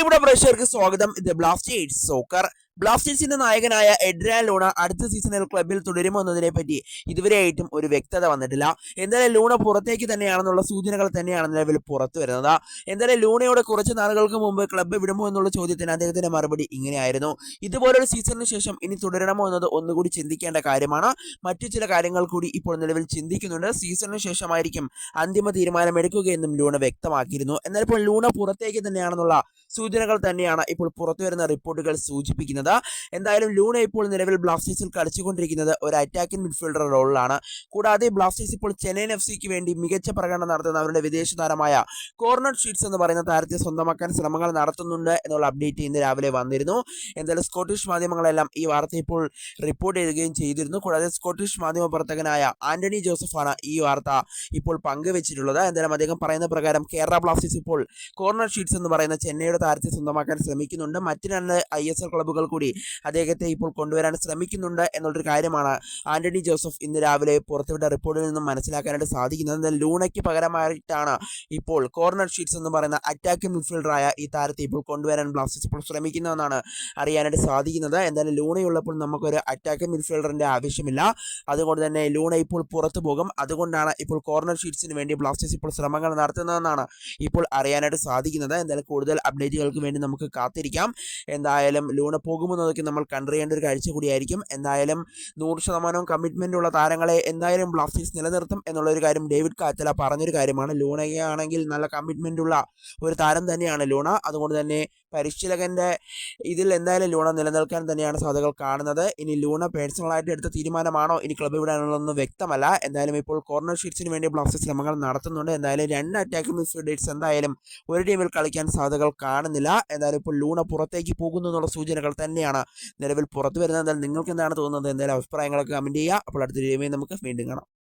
പ്രിയപ്പെട്ട പ്രേക്ഷകർക്ക് സ്വാഗതം. ഇത് ബ്ലാസ്റ്റേഴ്സ് സോക്കർ ബ്ലാസ്റ്റേഴ്സിന്റെ നായകനായ എഡ്രിയാൻ ലൂണ അടുത്ത സീസണിൽ ക്ലബിൽ തുടരുമോ എന്നതിനെ പറ്റി ഇതുവരെയായിട്ടും ഒരു വ്യക്തത വന്നിട്ടില്ല. എന്തായാലും ലൂണ പുറത്തേക്ക് തന്നെയാണെന്നുള്ള സൂചനകൾ തന്നെയാണ് നിലവിൽ പുറത്തു വരുന്നത്. എന്തായാലും ലൂണയോട് കുറച്ച് നാളുകൾക്ക് മുമ്പ് ക്ലബ്ബ് വിടുമോ എന്നുള്ള ചോദ്യത്തിന് അദ്ദേഹത്തിന്റെ മറുപടി ഇങ്ങനെയായിരുന്നു. ഇതുപോലൊരു സീസണിന് ശേഷം ഇനി തുടരണമോ എന്നത് ഒന്നുകൂടി ചിന്തിക്കേണ്ട കാര്യമാണ്. മറ്റു ചില കാര്യങ്ങൾ കൂടി ഇപ്പോൾ നിലവിൽ ചിന്തിക്കുന്നുണ്ട്. സീസണിന് ശേഷമായിരിക്കും അന്തിമ തീരുമാനം എടുക്കുകയെന്നും ലൂണ വ്യക്തമാക്കിയിരുന്നു. എന്നാൽ ഇപ്പോൾ ലൂണ പുറത്തേക്ക് തന്നെയാണെന്നുള്ള സൂചനകൾ തന്നെയാണ് ഇപ്പോൾ പുറത്തു വരുന്ന റിപ്പോർട്ടുകൾ സൂചിപ്പിക്കുന്നത്. എന്തായാലും ലൂണ ഇപ്പോൾ നിലവിൽ ബ്ലാസ്റ്റേഴ്സിൽ കളിച്ചുകൊണ്ടിരിക്കുന്നത് ഒരു അറ്റാക്കിംഗ് മിഡ്ഫീൽഡർ റോളിലാണ് കൂടാതെ ബ്ലാസ്റ്റേഴ്സ് ഇപ്പോൾ ചെന്നൈയിൻ എഫ് സിക്ക് വേണ്ടി മികച്ച പ്രകടനം നടത്തുന്ന അവരുടെ വിദേശ താരമായ കോർണർ ഷീറ്റ്സ് എന്ന് പറയുന്ന താരത്തെ സ്വന്തമാക്കാൻ ശ്രമങ്ങൾ നടത്തുന്നുണ്ട് എന്നുള്ള അപ്ഡേറ്റ് ഇന്ന് രാവിലെ വന്നിരുന്നു. എന്തായാലും സ്കോട്ടിഷ് മാധ്യമങ്ങളെല്ലാം ഈ വാർത്ത ഇപ്പോൾ റിപ്പോർട്ട് ചെയ്യുകയും ചെയ്തിരുന്നു. കൂടാതെ സ്കോട്ടിഷ് മാധ്യമ പ്രവർത്തകനായ ആന്റണി ജോസഫാണ് ഈ വാർത്ത ഇപ്പോൾ പങ്കുവച്ചിട്ടുള്ളത്. എന്തായാലും അദ്ദേഹം പറയുന്ന പ്രകാരം കേരള ബ്ലാസ്റ്റേഴ്സ് ഇപ്പോൾ കോർണർ ഷീറ്റ്സ് എന്ന് പറയുന്ന ചെന്നൈയുടെ താരത്തെ സ്വന്തമാക്കാൻ ശ്രമിക്കുന്നുണ്ട്. മറ്റ് രണ്ട് ഐ എസ് എൽ ക്ലബ്ബുകൾ അദ്ദേഹത്തെ ഇപ്പോൾ കൊണ്ടുവരാൻ ശ്രമിക്കുന്നുണ്ട് എന്നുള്ളൊരു കാര്യമാണ് ആന്റണി ജോസഫ് ഇന്ന് രാവിലെ പുറത്തുവിട്ട റിപ്പോർട്ടിൽ നിന്നും മനസ്സിലാക്കാനായിട്ട് സാധിക്കുന്നത്. ലൂണയ്ക്ക് പകരമായിട്ടാണ് ഇപ്പോൾ കോർണർ ഷീറ്റ്സ് എന്ന് പറയുന്ന അറ്റാക്കിംഗ് മിഡ്ഫീൽഡറായ ഈ താരത്തെ ഇപ്പോൾ കൊണ്ടുവരാൻ ബ്ലാസ്റ്റേഴ്സ് ഇപ്പോൾ ശ്രമിക്കുന്നതെന്നാണ് അറിയാനായിട്ട് സാധിക്കുന്നത്. എന്തായാലും ലൂണയുള്ളപ്പോൾ നമുക്കൊരു അറ്റാക്കിംഗ് മിഡ്ഫീൽഡറിന്റെ ആവശ്യമില്ല. അതുകൊണ്ട് തന്നെ ലൂണ ഇപ്പോൾ പുറത്തു പോകും. അതുകൊണ്ടാണ് ഇപ്പോൾ കോർണർ ഷീറ്റ്സിന് വേണ്ടി ബ്ലാസ്റ്റേഴ്സ് ഇപ്പോൾ ശ്രമങ്ങൾ നടത്തുന്നതെന്നാണ് ഇപ്പോൾ അറിയാനായിട്ട് സാധിക്കുന്നത്. എന്തായാലും കൂടുതൽ അപ്ഡേറ്റുകൾക്ക് വേണ്ടി നമുക്ക് കാത്തിരിക്കാം. എന്തായാലും ലൂണ പോകുമെന്നതൊക്കെ നമ്മൾ കണ്ടറിയേണ്ട ഒരു കാഴ്ച കൂടിയായിരിക്കും. എന്തായാലും നൂറ് ശതമാനവും കമ്മിറ്റ്മെന്റ് ഉള്ള താരങ്ങളെ എന്തായാലും ബ്ലാസ്റ്റേഴ്സ് നിലനിർത്തും എന്നുള്ള ഒരു കാര്യം ഡേവിഡ് കാറ്റല പറഞ്ഞൊരു കാര്യമാണ്. ലൂണയെ ആണെങ്കിൽ നല്ല കമ്മിറ്റ്മെന്റ് ഉള്ള ഒരു താരം തന്നെയാണ് ലൂണ. അതുകൊണ്ട് തന്നെ പരിശീലകന്റെ ഇതിൽ എന്തായാലും ലൂണ നിലനിൽക്കാൻ തന്നെയാണ് സാധ്യതകൾ കാണുന്നത്. ഇനി ലൂണ പേഴ്സണലായിട്ട് എടുത്ത തീരുമാനമാണോ ഇനി ക്ലബ്ബ് വിടാനുള്ളതൊന്നും വ്യക്തമല്ല. എന്തായാലും ഇപ്പോൾ കോർണർ ഷീറ്റ്സിന് വേണ്ടി ബ്ലാസ്റ്റേഴ്സ് ശ്രമങ്ങൾ നടത്തുന്നുണ്ട്. എന്തായാലും രണ്ട് അറ്റാക്കിംഗ് മിഡ്ഫീൽഡേഴ്സ് എന്തായാലും ഒരു ടീമിൽ കളിക്കാൻ സാധ്യതകൾ കാണുന്നില്ല. എന്തായാലും ഇപ്പോൾ ലൂണ പുറത്തേക്ക് പോകുന്നു എന്നുള്ള സൂചനകൾ തന്നെയാണ്. നിലവിൽ പുറത്തു വരുന്നത്. എന്തായാലും നിങ്ങൾക്ക് എന്താണ് തോന്നുന്നത്? എന്തായാലും അഭിപ്രായങ്ങളൊക്കെ കമന്റ് ചെയ്യുക. അപ്പോൾ അടുത്ത രീതിയിൽ നമുക്ക് വീണ്ടും കാണാം.